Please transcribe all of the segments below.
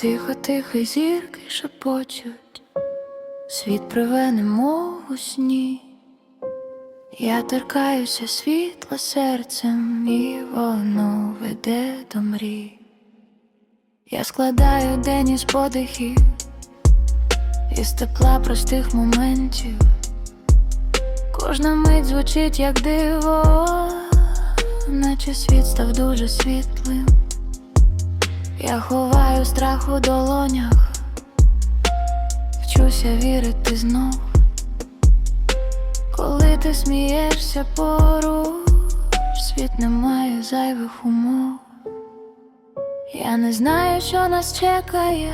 Тихо, тихо, зірки шепочуть, світ немов у сні. Я торкаюся світла серцем, і воно веде до мрій. Я складаю день із подихів, із тепла простих моментів. Кожна мить звучить як диво, наче світ став дуже світлим. Я ховаю страх у долонях, вчуся вірити знов. Коли ти смієшся поруч, світ не має зайвих умов. Я не знаю, що нас чекає,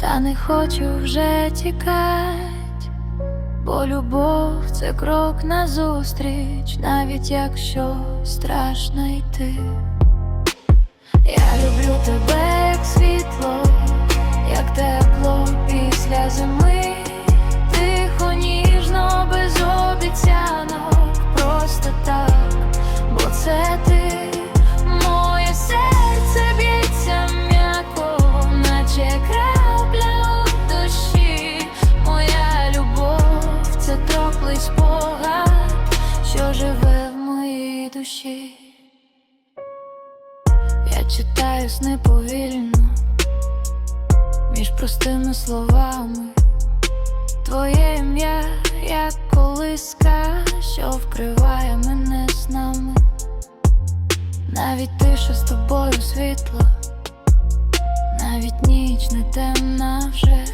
та не хочу вже тікать, бо любов це крок назустріч, навіть якщо страшно йти. Я люблю тебе як світло, як тепло після зими, тихо, ніжно, без обіцянок, просто так, бо це ти, моє серце б'ється м'яко, наче крапля у душі, моя любов, це теплий спогад, що живе в моїй душі. Читаю сни повільно між простими словами. Твоє ім'я, як колиска, що вкриває мене снами. Навіть тиша з тобою світла, навіть ніч не темна вже.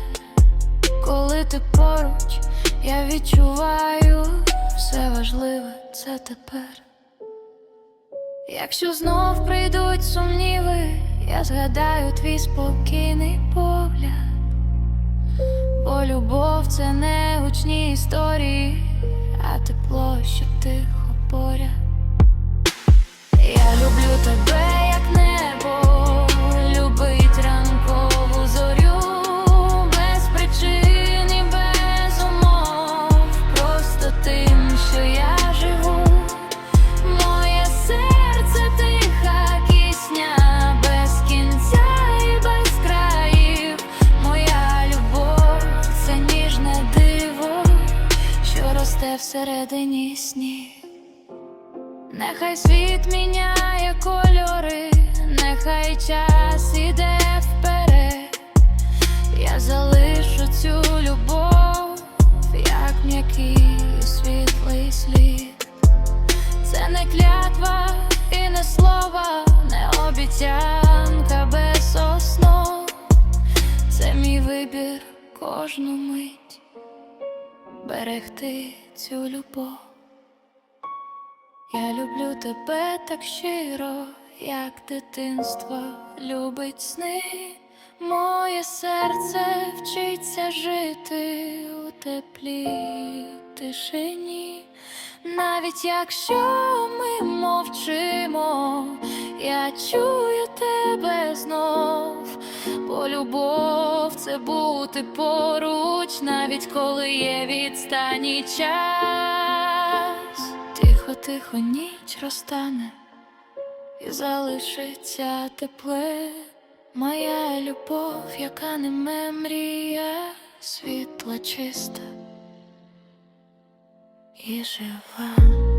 Коли ти поруч, я відчуваю все важливе це тепер. Якщо знов прийдуть сумніви, я згадаю твій спокійний погляд, бо любов це не гучні історії, а тепло, що тихо поряд. Я люблю тебе, всередині снів. Нехай світ міняє кольори, нехай час іде вперед. Я залишу цю любов, як м'який світлий слід. Це не клятва і не слова, не обіцянка без основ. Це мій вибір кожну мить берегти цю любов. Я люблю тебе так щиро, як дитинство любить сни. Моє серце вчиться жити у теплі тишині. Навіть якщо ми мовчимо, я чую тебе знов, бо любов це бути поруч, навіть коли є відстані час. Тихо, тихо, ніч розтане і залишиться тепле. Моя любов, яка не мемрія, світла чиста і жива.